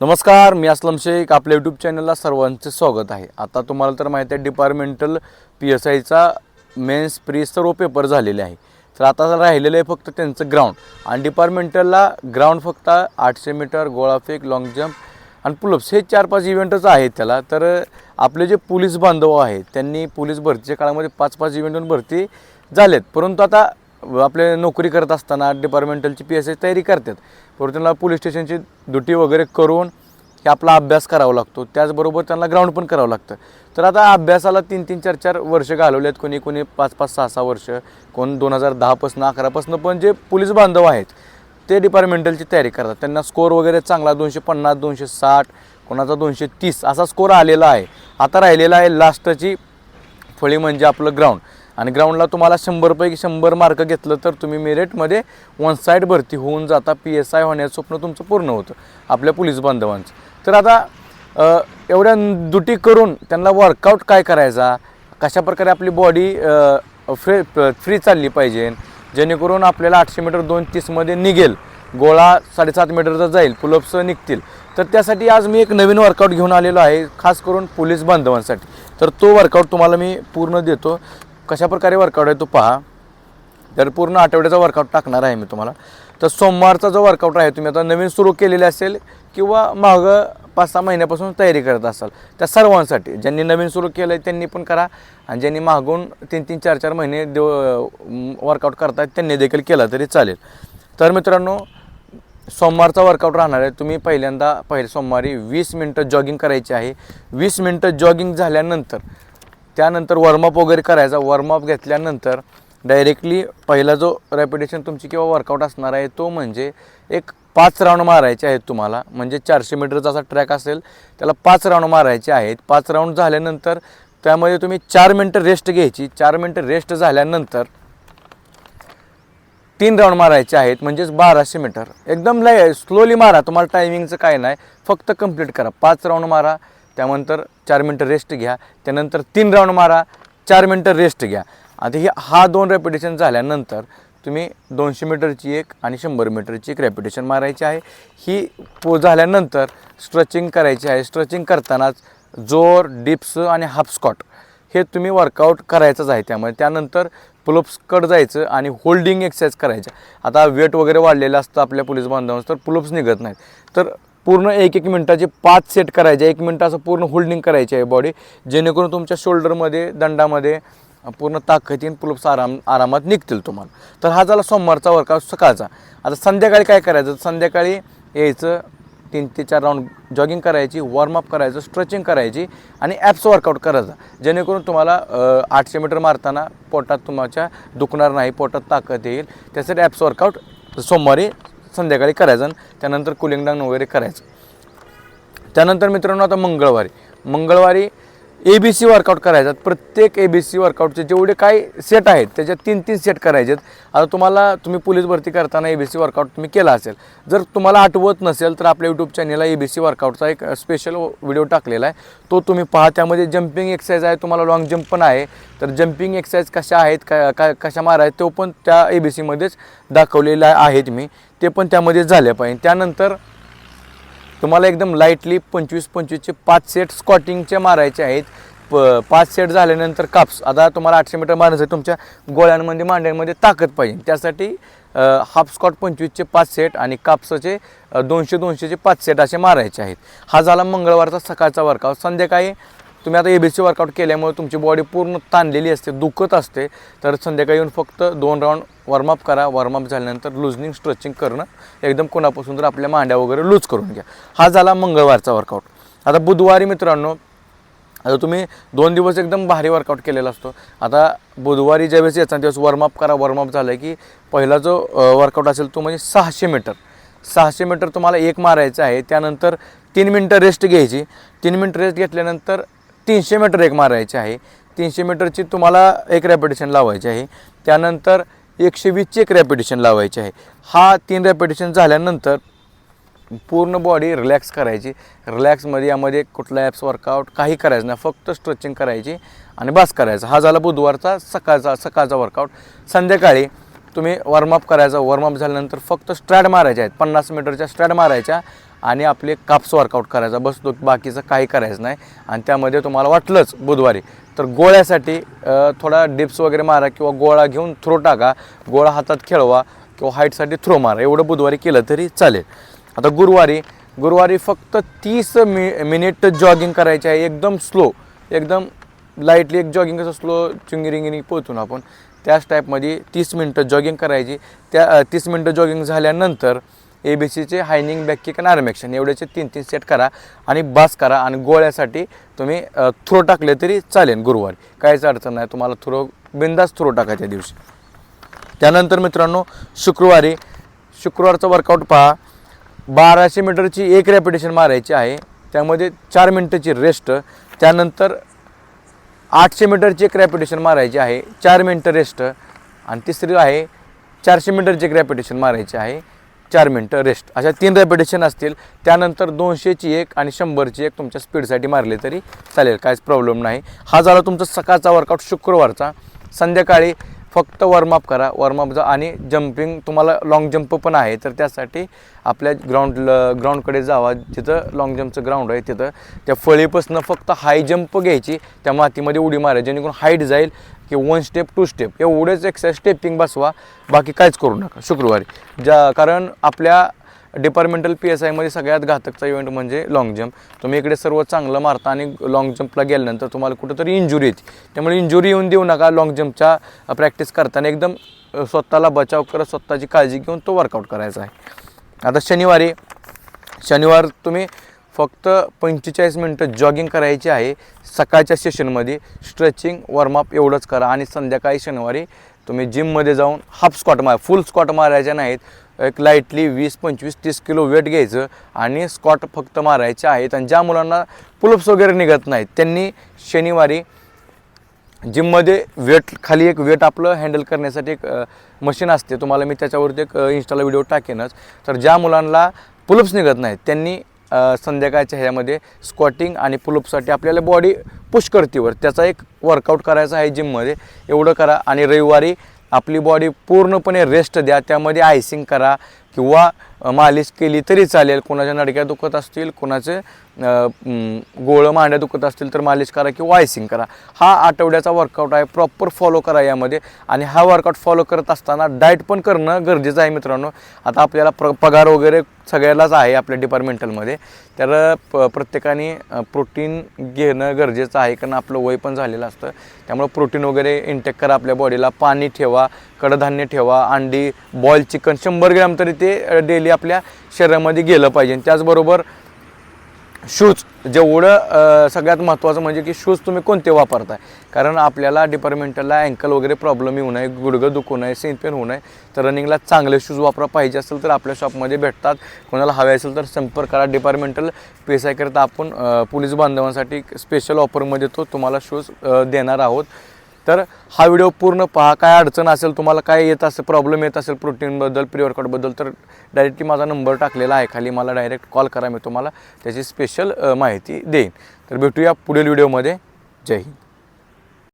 नमस्कार मी असलम शेख. आपल्या यूट्यूब चॅनलला सर्वांचे स्वागत आहे. आता तुम्हाला तर माहिती आहे डिपार्टमेंटल पी एस आयचा मेन्स प्री सर्व पेपर झालेले आहे. तर आता राहिलेलं आहे फक्त त्यांचं ग्राउंड आणि डिपार्टमेंटलला ग्राउंड फक्त आठशे मीटर गोळाफेक लाँग जम्प आणि पुलप्स हे चार पाच इव्हेंटच आहेत त्याला. तर आपले जे पोलीस बांधव आहेत त्यांनी पोलीस भरतीच्या काळामध्ये पाच पाच इव्हेंटून भरती झालेत. परंतु आता आपले नोकरी करत असताना डिपार्टमेंटलची पी एस आय तयारी करतात. परंतु त्यांना पोलीस स्टेशनची ड्युटी वगैरे करून हे आपला अभ्यास करावा लागतो. त्याचबरोबर त्यांना ग्राउंड पण करावं लागतं. तर आता अभ्यासाला तीन तीन चार चार वर्ष घालवले आहेत कोणी कोणी पाच पाच सहा सहा वर्ष. कोण दोन हजार दहापासून अकरापासून पण जे पोलीस बांधव आहेत ते डिपार्टमेंटलची तयारी करतात. त्यांना स्कोर वगैरे चांगला दोनशे पन्नास दोनशे साठ कोणाचा दोनशे तीस असा स्कोर आलेला आहे. आता राहिलेला आहे लास्टची फळी म्हणजे आपलं ग्राउंड आणि ग्राउंडला तुम्हाला शंभरपैकी शंभर मार्क घेतलं तर तुम्ही मेरिटमध्ये वन साईड भरती होऊन जाता. पी एस आय होण्याचं स्वप्न तुमचं पूर्ण होतं. आपल्या पोलीस बांधवांचं. तर आता एवढ्या दुटी करून त्यांना वर्कआउट काय करायचा? कशा प्रकारे आपली बॉडी फ्री फ्री चालली पाहिजे? जेणेकरून आपल्याला आठशे मीटर दोन तीसमध्ये निघेल. गोळा साडेसात मीटरचा जाईल. पुलअप्स निघतील. तर त्यासाठी आज मी एक नवीन वर्कआउट घेऊन आलेलो आहे खास करून पोलीस बांधवांसाठी. तर तो वर्कआउट तुम्हाला मी पूर्ण देतो. कशा प्रकारे वर्कआउट आहे तो पहा. तर पूर्ण आठवड्याचा वर्कआउट टाकणार आहे मी तुम्हाला तर सोमवारचा जो वर्कआउट आहे तुम्ही आता नवीन सुरू केलेले असेल किंवा मागं पाच सहा महिन्यापासून तयारी करत असाल त्या सर्वांसाठी. ज्यांनी नवीन सुरू केलं आहे त्यांनी पण करा. आणि ज्यांनी मागून तीन तीन चार चार महिने देव वर्कआउट करतायत त्यांनी देखील केला तरी चालेल. तर मित्रांनो सोमवारचा वर्कआउट राहणार आहे. तुम्ही पहिल्यांदा पहिले सोमवारी वीस मिनटं जॉगिंग करायची आहे. वीस मिनटं जॉगिंग झाल्यानंतर त्यानंतर वॉर्मअप वगैरे करायचा. वॉर्मअप घेतल्यानंतर डायरेक्टली पहिला जो रॅपिटेशन तुमची किंवा वर्कआउट असणार आहे तो म्हणजे एक पाच राऊंड मारायचे आहेत तुम्हाला. म्हणजे चारशे मीटरचा असा ट्रॅक असेल त्याला पाच राऊंड मारायचे आहेत. पाच राऊंड झाल्यानंतर त्यामध्ये तुम्ही चार मिनटं रेस्ट घ्यायची. चार मिनटं रेस्ट झाल्यानंतर तीन राऊंड मारायचे आहेत म्हणजेच बाराशे मीटर एकदम लय स्लोली मारा. तुम्हाला टायमिंगचं काय नाही. फक्त कंप्लीट करा. पाच राऊंड मारा. त्यानंतर चार मिनटं रेस्ट घ्या. त्यानंतर तीन राऊंड मारा चार मिनटं रेस्ट घ्या. आता ही हा दोन रेपिटेशन झाल्यानंतर तुम्ही दोनशे मीटरची एक आणि शंभर मीटरची एक रेपिटेशन मारायची आहे. ही पो झाल्यानंतर स्ट्रेचिंग करायची आहे. स्ट्रेचिंग करतानाच जोर डिप्स आणि हाफ स्कॉट हे तुम्ही वर्कआउट करायचंच आहे त्यामुळे. त्यानंतर पुलप्स जायचं आणि होल्डिंग एक्सरसाइज करायचं. आता वेट वगैरे वाढलेलं असतं आपल्या पोलीस बांधवांचं तर पुलप्स निघत नाहीत. तर पूर्ण एक एक मिनटाचे पाच सेट करायचे. एक मिनटाचं पूर्ण होल्डिंग करायची आहे बॉडी जेणेकरून तुमच्या शोल्डरमध्ये दंडामध्ये पूर्ण ताकदीन पुलप्स आराम आरामात निघतील तुम्हाला. तर हा झाला सोमवारचा वर्कआउट सकाळचा. आता संध्याकाळी काय करायचं? संध्याकाळी यायचं तीन ते चार राऊंड जॉगिंग करायची वॉर्मअप करायचं स्ट्रेचिंग करायची आणि ॲप्स वर्कआउट करायचा. जेणेकरून तुम्हाला आठशे मीटर मारताना पोटात तुमच्या दुखणार नाही पोटात ताकद येईल. त्यासाठी ॲप्स वर्कआउट सोमवारी संध्याकाळी करायचं आणि त्यानंतर कुलिंग डाऊन वगैरे करायचं. त्यानंतर मित्रांनो आता मंगळवारी. मंगळवारी ए बी सी वर्कआउट करायचा प्रत्येक ए बी सी वर्कआउटचे जेवढे काही सेट आहेत त्याच्यात तीन तीन सेट करायचे आता तुम्हाला तुम्ही पोलीस भरती करताना ए बी सी वर्कआउट तुम्ही केला असेल. जर तुम्हाला आठवत नसेल तर आपल्या यूट्यूब चॅनलला ए बी सी वर्कआउटचा एक स्पेशल व्हिडिओ टाकलेला आहे. तो तुम्ही पहा. त्यामध्ये जम्पिंग एक्सरसाइज आहे तुम्हाला लॉंग जम्प पण आहे. तर जम्पिंग एक्सरसाइज कशा आहेत का का कशा मारायत तो पण त्या ए बी सीमध्येच दाखवलेला आहेत मी. ते पण त्यामध्ये झाले पाहिजे. त्यानंतर तुम्हाला एकदम लाईटली पंचवीस पंचवीसचे पाच सेट स्कॉटिंगचे मारायचे आहेत. प पाच सेट झाल्यानंतर काप्स आता तुम्हाला आठशे मीटर मारायचं तुमच्या गोळ्यांमध्ये मांड्यांमध्ये ताकद पाहिजे. त्यासाठी हाफ स्कॉट पंचवीसचे पाच सेट आणि कापसाचे दोनशे दोनशेचे पाच सेट असे मारायचे आहेत. हा झाला मंगळवारचा सकाळचा वर्कआउट संध्याकाळी तुम्ही आता ए बी सी वर्कआउट केल्यामुळे तुमची बॉडी पूर्ण ताणलेली असते दुखत असते. तर संध्याकाळी येऊन फक्त दोन राऊंड वॉर्मअप करा. वॉर्मअप झाल्यानंतर लुजनिंग स्ट्रेचिंग करणं एकदम कोणापासून तर आपल्या मांड्या वगैरे लूज करून घ्या. हा झाला मंगळवारचा वर्कआउट आता बुधवारी मित्रांनो आता तुम्ही दोन दिवस एकदम भारी वर्कआउट केलेला असतो. आता बुधवारी ज्यावेळेस याचा दिवस वॉर्मअप करा वॉर्मअप झालं की पहिला जो वर्कआउट असेल तो म्हणजे सहाशे मीटर सहाशे मीटर तुम्हाला एक मारायचं आहे. त्यानंतर तीन मिनटं रेस्ट घ्यायची. तीन मिनटं रेस्ट घेतल्यानंतर तीनशे मीटर एक मारायचे आहे. तीनशे मीटरची तुम्हाला एक रॅपिटेशन लावायची आहे. त्यानंतर एकशे वीसची एक रॅपिटेशन लावायची आहे. हा तीन रॅपिटेशन झाल्यानंतर पूर्ण बॉडी रिलॅक्स करायची. रिलॅक्समध्ये यामध्ये कुठला ॲप्स वर्कआउट काही करायचं नाही. फक्त स्ट्रेचिंग करायची आणि बास करायचा. हा झाला बुधवारचा सकाळचा सकाळचा वर्कआउट संध्याकाळी तुम्ही वॉर्मअप करायचा. वॉर्मअप झाल्यानंतर फक्त स्ट्रॅड मारायच्या आहेत. पन्नास मीटरच्या स्ट्रॅड मारायच्या. आणि आपले काप्स वर्कआउट करायचा. बस तो बाकीचं काही करायचं नाही. आणि त्यामध्ये तुम्हाला वाटलंच बुधवारी. तर गोळ्यासाठी थोडा डिप्स वगैरे मारा किंवा गोळा घेऊन थ्रो टाका. गोळा हातात खेळवा किंवा हाईटसाठी थ्रो मारा. एवढं बुधवारी केलं तरी चालेल. आता गुरुवारी गुरुवारी फक्त तीस मि मिनिट जॉगिंग करायचे आहे. एकदम स्लो एकदम लाईटली एक जॉगिंग कसं स्लो चिंगिरिंगिनी पोहतो ना आपण. त्याच टाईपमध्ये तीस मिनटं जॉगिंग करायची. त्या तीस मिनटं जॉगिंग झाल्यानंतर ए बी सीचे हायनिंग बॅक किक आणि आर्म ॲक्शन एवढ्याचे तीन तीन सेट करा आणि बास करा आणि गोळ्यासाठी तुम्ही थ्रो टाकले तरी चालेल गुरुवारी. काहीच अडचण नाही. तुम्हाला थ्रो बिंदास थ्रो टाकायच्या दिवशी. त्यानंतर मित्रांनो शुक्रवारी शुक्रवारचं वर्कआउट पहा. बाराशे मीटरची एक रॅपिटेशन मारायची आहे. त्यामध्ये चार मिनटाची रेस्ट त्यानंतर आठशे मीटरची एक रॅपिटेशन मारायची आहे. चार मिनटं रेस्ट आणि तिसरी आहे चारशे मीटरची एक रॅपिटेशन मारायची आहे. चार मिनटं रेस्ट अशा तीन रेपिटेशन असतील. त्यानंतर दोनशेची एक आणि शंभरची एक तुमच्या स्पीडसाठी मारली तरी चालेल काहीच प्रॉब्लेम नाही. हा झाला तुमचा सकाळचा वर्कआउट शुक्रवारचा. संध्याकाळी फक्त वॉर्मअप करा. वॉर्मअप आणि जम्पिंग तुम्हाला लॉंग जम्प पण आहे तर त्यासाठी आपल्या ग्राउंड ग्राउंडकडे जावा. जिथं लॉंग जम्पचं ग्राउंड आहे तिथं. त्या फळीपासून फक्त हाय जम्प घ्यायची. त्या मातीमध्ये उडी मारा. जेणेकरून हाईट जाईल की वन स्टेप टू स्टेप एवढेच एक्सरसाइज स्टेपिंग बसवा. बाकी काहीच करू नका. शुक्रवारी. ज्या कारण आपल्या डिपार्टमेंटल पी एस आयमध्ये सगळ्यात घातकचा इव्हेंट म्हणजे लाँग जम्प तुम्ही इकडे सर्व चांगलं मारता आणि लाँग जम्पला गेल्यानंतर तुम्हाला कुठंतरी इंजुरी येते. त्यामुळे इंजुरी येऊन देऊ नका लाँग जम्पच्या प्रॅक्टिस करताना. एकदम स्वतःला बचाव करत स्वतःची काळजी घेऊन तो वर्कआउट करायचा आहे. आता शनिवारी शनिवार तुम्ही फक्त पंचेचाळीस मिनटं जॉगिंग करायची आहे. सकाळच्या सेशनमध्ये स्ट्रेचिंग वॉर्मअप एवढंच करा आणि संध्याकाळी शनिवारी तुम्ही जिममध्ये जाऊन हाफ स्क्वॉट मार. फुल स्क्वॉट मारायच्या नाहीत. एक लाईटली वीस पंचवीस तीस किलो वेट घ्यायचं आणि स्क्वॉट फक्त मारायचे आहेत. आणि ज्या मुलांना पुलप्स वगैरे निघत नाहीत त्यांनी शनिवारी जिममध्ये वेट खाली एक वेट आपलं हँडल करण्यासाठी एक मशीन असते. तुम्हाला मी त्याच्यावरती एक इन्स्टाला व्हिडिओ टाकेनच. तर ज्या मुलांना पुलप्स निघत नाहीत त्यांनी संध्याकाळच्या ह्यामध्ये स्क्वॉटिंग आणि पुलअपसाठी आपल्याला बॉडी पुश करतीवर त्याचा एक वर्कआउट करायचा आहे जिममध्ये एवढं करा आणि रविवारी आपली बॉडी पूर्णपणे रेस्ट द्या. त्यामध्ये आयसिंग करा किंवा मालिश केली तरी चालेल. कोणाच्या नडक्या दुखत असतील कोणाचे गोळं मांड्या दुखत असतील तर मालिश करा किंवा आयसिंग करा. हा आठवड्याचा वर्कआउट आहे. प्रॉपर फॉलो करा यामध्ये. आणि हा वर्कआउट फॉलो करत असताना डाएट पण करणं गरजेचं आहे मित्रांनो. आता आपल्याला प्र पगार वगैरे सगळ्यालाच आहे आपल्या डिपार्टमेंटलमध्ये तर प प्रत्येकाने प्रोटीन घेणं गरजेचं आहे. कारण आपलं वय पण झालेलं असतं. त्यामुळे प्रोटीन वगैरे इंटेक करा आपल्या बॉडीला पाणी ठेवा. कडधान्य ठेवा अंडी बॉईल चिकन शंभर ग्रॅम तरी ते डेली आपल्या शरीरामध्ये गेलं पाहिजे. त्याचबरोबर शूज जेवढं सगळ्यात महत्त्वाचं म्हणजे की शूज तुम्ही कोणते वापरताय? कारण आपल्याला डिपार्टमेंटला अँकल वगैरे प्रॉब्लेम येऊ नये गुडघं दुखू नये सेन पेन होऊ नये. तर रनिंगला चांगले शूज वापरा पाहिजे असेल तर आपल्या शॉपमध्ये भेटतात. कोणाला हवे असेल तर संपर्क करा. डिपार्टमेंटल पेसायकरिता आपण पोलीस बांधवांसाठी स्पेशल ऑफरमध्ये तो तुम्हाला शूज देणार आहोत. तर हा व्हिडिओ पूर्ण पहा. काय अडचण असेल तुम्हाला काय येत असेल प्रॉब्लेम येत असेल प्रोटीनबद्दल प्रिवर्कआउटबद्दल तर डायरेक्टली माझा नंबर टाकलेला आहे खाली. मला डायरेक्ट कॉल करा मी तुम्हाला त्याची स्पेशल माहिती देईन. तर भेटूया पुढील व्हिडिओमध्ये जय हिंद.